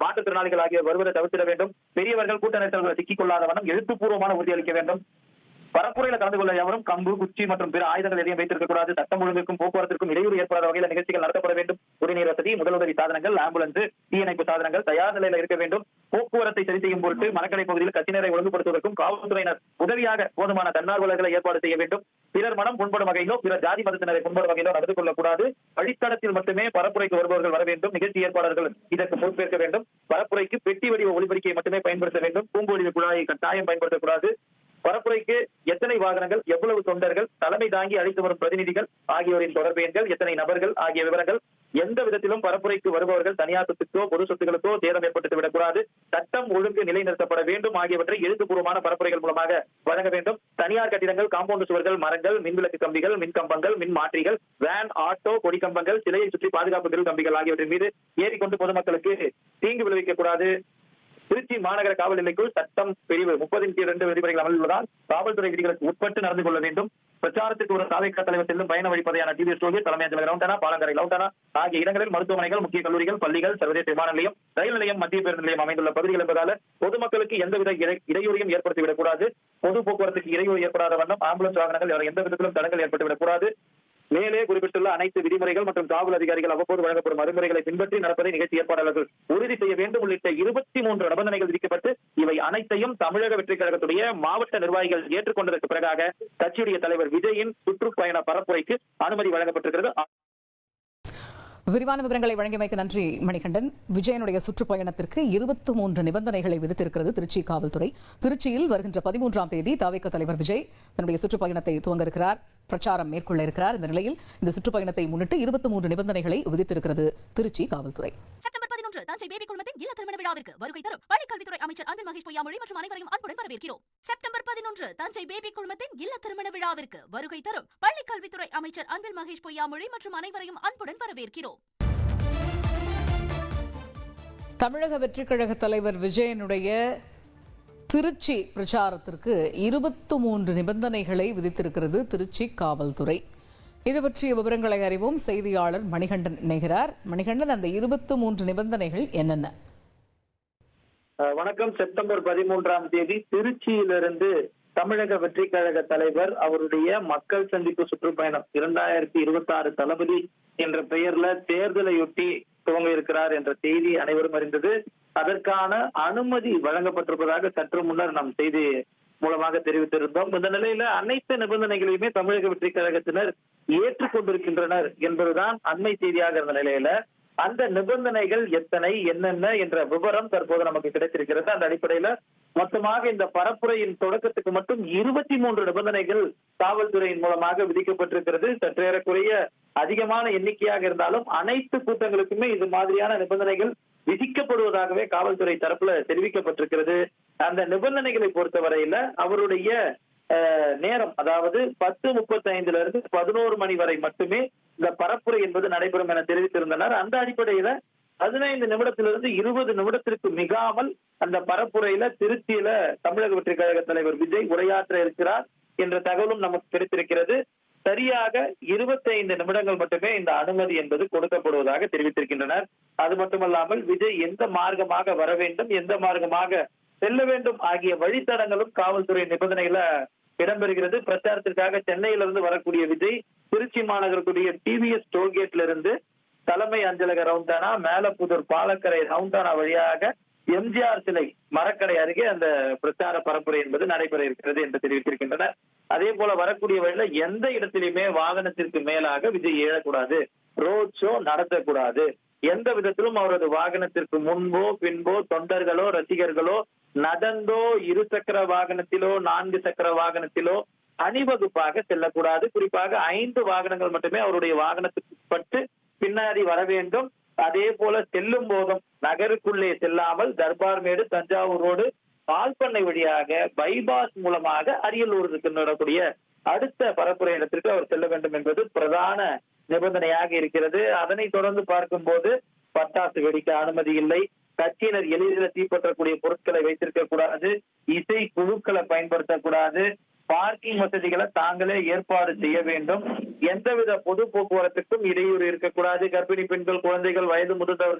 மாற்றுத்திறனாளிகள் ஆகியோர் வருவதை தவிர்த்திட வேண்டும். பெரியவர்கள் கூட்ட நெரிசல்களை சிக்கிக் கொள்ளாத வண்ணம் எழுத்துப்பூர்வமான உறுதியளிக்க வேண்டும். பரப்புரையில கலந்து கொள்ள எவரும் கம்பு குச்சி மற்றும் பிற ஆயுதங்கள் எதையும் வைத்திருக்க கூடாது. சட்டம் ஒழுங்குக்கும் போக்குவரத்திற்கும் இடையூறு ஏற்படாத வகையில் நிகழ்ச்சிகள் நடத்தப்பட வேண்டும். குடிநீர் வசதி முதலுதவி சாதனங்கள் ஆம்புலன்ஸ் தீயணைப்பு சாதனங்கள் தயார் நிலையில் இருக்க வேண்டும். போக்குவரத்தை சரி செய்யும் பொருட்டு மரக்கடை பகுதியில் கட்சியினரை ஒழுங்குபடுத்துவதற்கும் காவல்துறையினர் உதவியாக போதுமான தன்னார்வலர்களை ஏற்பாடு செய்ய வேண்டும். பிறர் மனம் புண்படும் வகையிலோ பிற ஜாதி மதத்தினரை புண்படும் வகையிலோ நடந்து கொள்ளக்கூடாது. வழித்தடத்தில் மட்டுமே பரப்புரைக்கு வருபவர்கள் வர வேண்டும். நிகழ்ச்சி ஏற்பாளர்கள் இதற்கு பொறுப்பேற்க வேண்டும். பரப்புரைக்கு பெட்டி வடிவ ஒளிபெருக்கியை மட்டுமே பயன்படுத்த வேண்டும். பூங்கொழிவு குழாயை கட்டாயம் பயன்படுத்தக்கூடாது. பரப்புரைக்கு எத்தனை வாகனங்கள் எவ்வளவு தொண்டர்கள் தலைமை தாங்கி அழைத்து வரும் பிரதிநிதிகள் ஆகியோரின் தொடர்பு எண்கள் எத்தனை நபர்கள் ஆகிய விவரங்கள் எந்த விதத்திலும் பரப்புரைக்கு வருபவர்கள் தனியார் சொத்துக்கோ பொது சொத்துக்களுக்கோ சேதம் ஏற்பட்டு விடக்கூடாது. சட்டம் ஒழுங்கு நிலைநிறுத்தப்பட வேண்டும் ஆகியவற்றை எழுத்துப்பூர்வமான பரப்புரைகள் மூலமாக வழங்க வேண்டும். தனியார் கட்டிடங்கள் காம்பவுண்ட் சுவர்கள் மரங்கள் மின்விளக்கு கம்பிகள் மின் கம்பங்கள் மின் மாற்றிகள் வேன் ஆட்டோ கொடி கம்பங்கள் சிலையை சுற்றி பாதுகாப்பு கம்பிகள் ஆகியவற்றின் மீது ஏறிக்கொண்டு பொதுமக்களுக்கு தீங்கு விளைவிக்க கூடாது திருச்சி மாநகர காவல் நிலைக்குள் சட்டம் பிரிவு முப்பதின் கீழ் இரண்டு விதிமுறைகள் அமலுள்ளதால் காவல்துறை விதிகளுக்கு உட்பட்டு நடந்து கொள்ள வேண்டும். பிரச்சாரத்திற்கு ஒரு சாலைக்கா தலைவர் செல்லும் பயண வழிப்பதையான டிவி டோல்கேட் தலைமை அஞ்சலக ரவுண்டானா பாலங்கரை லவுண்டானா ஆகிய இடங்களில் மருத்துவமனைகள் முக்கிய கல்லூரிகள் பள்ளிகள் சர்வதேச விமான நிலையம் ரயில் நிலையம் மத்திய பேருந்து நிலையம் அமைந்துள்ள பகுதிகள் என்பதால பொதுமக்களுக்கு எந்தவித இடையூறையும் ஏற்படுத்திவிடக் கூடாது. பொது போக்குவரத்துக்கு இடையூறு ஏற்படாத வண்ணம் ஆம்புலன்ஸ் வாகனங்கள் எந்த விதத்திலும் தடங்கள் ஏற்பட்டுவிடக் கூடாது. மேலே குறிப்பிட்டுள்ள அனைத்து விதிமுறைகள் மற்றும் காவல் அதிகாரிகள் அவ்வப்போது வழங்கப்படும் அறிமுறைகளை பின்பற்றி நடப்பதை நிகழ்ச்சி ஏற்பாட்டாளர்கள் உறுதி செய்ய வேண்டும் உள்ளிட்ட இருபத்தி மூன்று நிபந்தனைகள் விதிக்கப்பட்டு இவை அனைத்தையும் தமிழக வெற்றிக் கழகத்துடைய மாவட்ட நிர்வாகிகள் ஏற்றுக்கொண்டதற்கு பிறகாக கட்சியுடைய தலைவர் விஜயின் சுற்றுப்பயண பரப்புரைக்கு அனுமதி வழங்கப்பட்டிருக்கிறது. விரிவான விவரங்களை வழங்கியமைக்கு நன்றி மணிகண்டன். விஜயனுடைய சுற்றுப்பயணத்திற்கு இருபத்தி மூன்று நிபந்தனைகளை விதித்திருக்கிறது திருச்சி காவல்துறை. திருச்சியில் வருகின்ற பதிமூன்றாம் தேதி தாவேக்க தலைவர் விஜய் தன்னுடைய சுற்றுப்பயணத்தை துவங்க இருக்கிறார் பிரச்சாரம் மேற்கொள்ள இருக்கிறார். இந்த நிலையில் இந்த சுற்றுப்பயணத்தை முன்னிட்டு இருபத்தி மூன்று நிபந்தனைகளை விதித்திருக்கிறது திருச்சி காவல்துறை. தஞ்சை பேபி குழுமத்தின் இல்ல திருமண விழாவிற்கு வருகை தரும் பள்ளிக்கல்வித்துறை அமைச்சர் அன்பில் மகேஷ் பொய்யாமொழி மற்றும் அனைவரையும் அன்புடன் வரவேற்கிறோம். செப்டம்பர் பதினொன்று தஞ்சை பேபி குழுமத்தின் இல்ல திருமண விழாவிற்கு வருகை தரும் பள்ளிக்கல்வித்துறை அமைச்சர் அன்பில் மகேஷ் பொய்யாமொழி மற்றும் அனைவரையும் அன்புடன் வரவேற்கிறோம். தமிழக வெற்றிக் கழக தலைவர் விஜயனுடைய திருச்சி பிரச்சாரத்திற்கு இருபத்து மூன்று நிபந்தனைகளை விதித்திருக்கிறது திருச்சி காவல்துறை. இது பற்றிய விவரங்களை அறிவோம். செய்தியாளர் மணிகண்டன் இணைகிறார். மணிகண்டன் அந்த இருபத்தி மூன்று நிபந்தனைகள் என்னென்ன? வணக்கம். செப்டம்பர் பதிமூன்றாம் தேதி திருச்சியிலிருந்து தமிழக வெற்றிக் கழக தலைவர் அவருடைய மக்கள் சந்திப்பு சுற்றுப்பயணம் இரண்டாயிரத்தி இருபத்தி ஆறு தளபதி என்ற பெயர்ல தேர்தலையொட்டி துவங்க இருக்கிறார் என்ற செய்தி அனைவரும் அறிந்தது. அதற்கான அனுமதி வழங்கப்பட்டிருப்பதாக சற்று முன்னர் நாம் செய்தி மூலமாக தெரிவித்திருந்தோம். இந்த நிலையில அனைத்து நிபந்தனைகளையுமே தமிழக வெற்றி கழகத்தினர் ஏற்றுக்கொண்டிருக்கின்றனர் என்பதுதான் அண்மை செய்தியாக இருந்த நிலையில. அந்த நிபந்தனைகள் எத்தனை என்னென்ன என்ற விவரம் தற்போது நமக்கு கிடைத்திருக்கிறது. அந்த அடிப்படையில மொத்தமாக இந்த பரப்புரையின் தொடக்கத்துக்கு மட்டும் இருபத்தி மூன்று நிபந்தனைகள் காவல்துறையின் மூலமாக விதிக்கப்பட்டிருக்கிறது. சற்றேறக்குறைய அதிகமான எண்ணிக்கையாக இருந்தாலும் அனைத்து கூட்டங்களுக்குமே இது மாதிரியான நிபந்தனைகள் விதிக்கப்படுவதாகவே காவல்துறை தரப்புல தெரிவிக்கப்பட்டிருக்கிறது. அந்த நிபந்தனைகளை பொறுத்தவரையில அவருடைய நேரம் அதாவது பத்து முப்பத்தி ஐந்துல இருந்து பதினோரு மணி வரை மட்டுமே இந்த பரப்புரை என்பது நடைபெறும் என தெரிவித்திருந்தனர். அந்த அடிப்படையில பதினைந்து நிமிடத்திலிருந்து இருபது நிமிடத்திற்கு மிகாமல் அந்த பரப்புரையில திருச்சியில தமிழக வெற்றி கழக தலைவர் விஜய் உரையாற்ற இருக்கிறார் என்ற தகவலும் நமக்கு கிடைத்திருக்கிறது. சரியாக 25 நிமிடங்கள் மட்டுமே இந்த அனுமதி என்பது கொடுக்கப்படுவதாக தெரிவித்திருக்கின்றனர். அது மட்டுமல்லாமல் விஜய் எந்த மார்க்கமாக வர வேண்டும் எந்த மார்க்கமாக செல்ல வேண்டும் ஆகிய வழித்தடங்களும் காவல்துறை நிபந்தனைகள இடம்பெறுகிறது. பிரச்சாரத்திற்காக சென்னையிலிருந்து வரக்கூடிய விஜய் திருச்சி மாநகரத்துடைய டிவிஎஸ் டோல்கேட்ல இருந்து தலைமை அஞ்சலக ரவுண்டானா மேலப்புதூர் பாலக்கரை ரவுண்டானா வழியாக எம்ஜிஆர் சிலை மரக்கடை அருகே அந்த பிரச்சார பரப்புரை என்பது நடைபெற இருக்கிறது என்று தெரிவித்திருக்கின்றனர். அதே போல வரக்கூடிய வழியில எந்த இடத்திலுமே வாகனத்திற்கு மேலாக விஜய் எழக்கூடாது ரோட் ஷோ நடத்தக்கூடாது. எந்த விதத்திலும் அவரது வாகனத்திற்கு முன்போ பின்போ தொண்டர்களோ ரசிகர்களோ நடந்தோ இருசக்கர வாகனத்திலோ நான்கு சக்கர வாகனத்திலோ அணிவகுப்பாக செல்லக்கூடாது. குறிப்பாக ஐந்து வாகனங்கள் மட்டுமே அவருடைய வாகனத்துக்கு பட்டு பின்னாடி வர வேண்டும். அதே போல செல்லும் போதும் நகருக்குள்ளே செல்லாமல் தர்பார்மேடு தஞ்சாவூர் ரோடு பால் பண்ணை வழியாக பைபாஸ் மூலமாக அரியலூருக்கு நடக்கூடிய அடுத்த பரப்புரை இடத்திற்கு அவர் செல்ல வேண்டும் என்பது பிரதான நிபந்தனையாக இருக்கிறது. அதனை தொடர்ந்து பார்க்கும்போது பட்டாசு வெடிக்க அனுமதி இல்லை. கட்சியினர் எளிதில் தீப்பற்றக்கூடிய பொருட்களை வைத்திருக்க கூடாது. இசை குழுக்களை பயன்படுத்தக்கூடாது பார்க்கிங் வசதிகளை தாங்களே ஏற்பாடு செய்ய வேண்டும். எந்தவித பொது போக்குவரத்துக்கும் இடையூறு இருக்கக்கூடாது கர்ப்பிணி பெண்கள் குழந்தைகள் வயது முதிர்ந்தவர்கள்